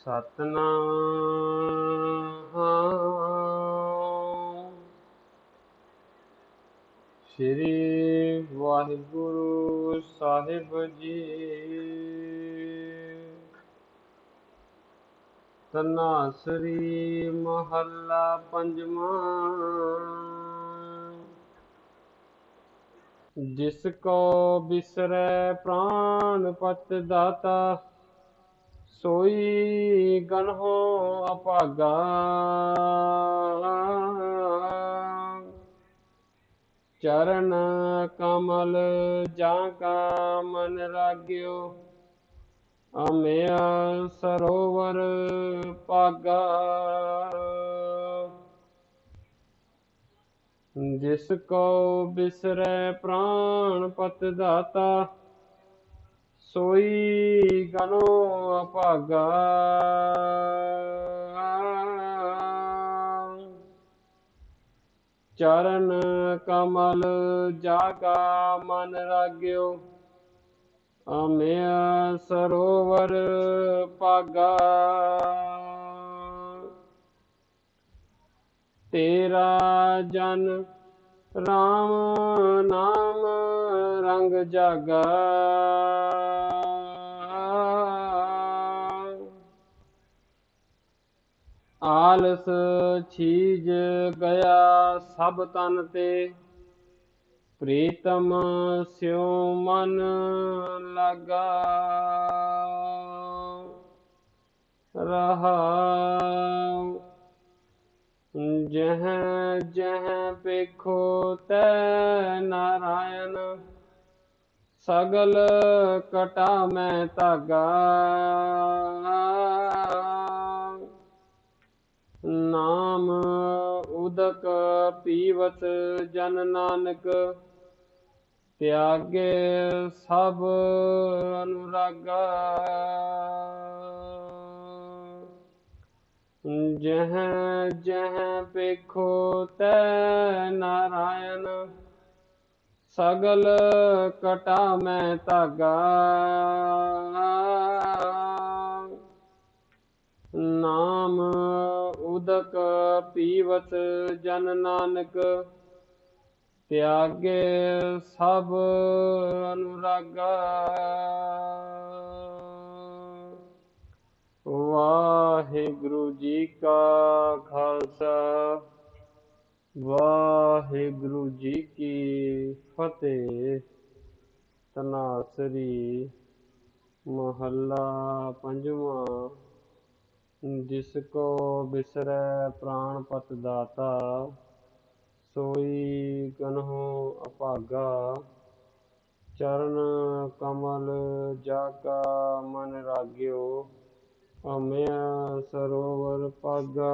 ਸਤਨਾਮ। ਸ੍ਰੀ ਵਾਹਿਗੁਰੂ ਸਾਹਿਬ ਜੀ। ਤਨਾਸਰੀ ਮਹੱਲਾ ਪੰਜਵਾਂ। ਜਿਸ ਕੋ ਬਿਸਰੈ ਪ੍ਰਾਨ ਪਤ ਦਾਤਾ। ਸੋਈ ਗਨਹੁ ਅਪਾਗਾ। ਚਰਨ ਕਮਲ ਜਾਂ ਕਾ ਮਨ ਰਾਗਿਓ। ਅਮਿਆ ਸਰੋਵਰ ਪਾਗਾ। ਜਿਸ ਕੋ ਬਿਸਰੈ ਪ੍ਰਾਨ ਪਤ ਦਾਤਾ ਸੋਈ ਗਨੋ ਅਭਾਗਾ ਚਰਨ ਕਮਲ ਜਾਗਾ, ਮਨ ਰਾਗਿਓ। ਅਮਿਆ ਸਰੋਵਰ ਪਾਗਾ ਤੇਰਾ ਜਨ ਰਾਮ ਨਾਮ ਰੰਗ ਜਾਗਾ। ਆਲਸ ਛੀਜ ਗਿਆ ਸਭ ਤਨ ਤੇ। ਪ੍ਰੀਤਮ ਸਿਉ ਮਨ ਲਗਾ। ਰਹਾ ਜਹ ਜਹ ਪੇਖੋ ਤੈ ਨਾਰਾਇਣ। ਸਗਲ ਕਟਾ ਮੈਂ ਧਾਗਾ। ਨਾਮ ਉਦਕ ਪੀਵਤ ਜਨ ਨਾਨਕ। ਤਿਆਗੇ ਸਭ ਅਨੁਰਾਗਾ। ਜਹ ਜਹ ਪੇਖੋ ਤੈ ਨਾਰਾਇਣ। ਸਗਲ ਕਟਾ ਮੈਂ ਧਾਗਾ। ਨਾਮ ਉਦਕ ਪੀਵਤ ਜਨ ਨਾਨਕ। ਤਿਆਗੇ ਸਭ ਅਨੁਰਾਗਾ। ਵਾਹਿਗੁਰੂ ਜੀ ਕਾ ਖਾਲਸਾ। ਵਾਹਿਗੁਰੂ ਜੀ ਕੀ ਫਤਿਹ। ਤਨਾਸਰੀ ਮਹੱਲਾ ਪੰਜਵਾਂ। ਜਿਸ ਕੋ ਬਿਸਰੈ ਪ੍ਰਾਨ ਪਤ ਦਾਤਾ, ਸੋਈ ਗਨਹੁ ਅਭਾਗਾ। ਚਰਨ ਕਮਲ ਜਾਗਾ ਮਨ ਰਾਗਿਓ, ਅਮਿਆ ਸਰੋਵਰ ਪਾਗਾ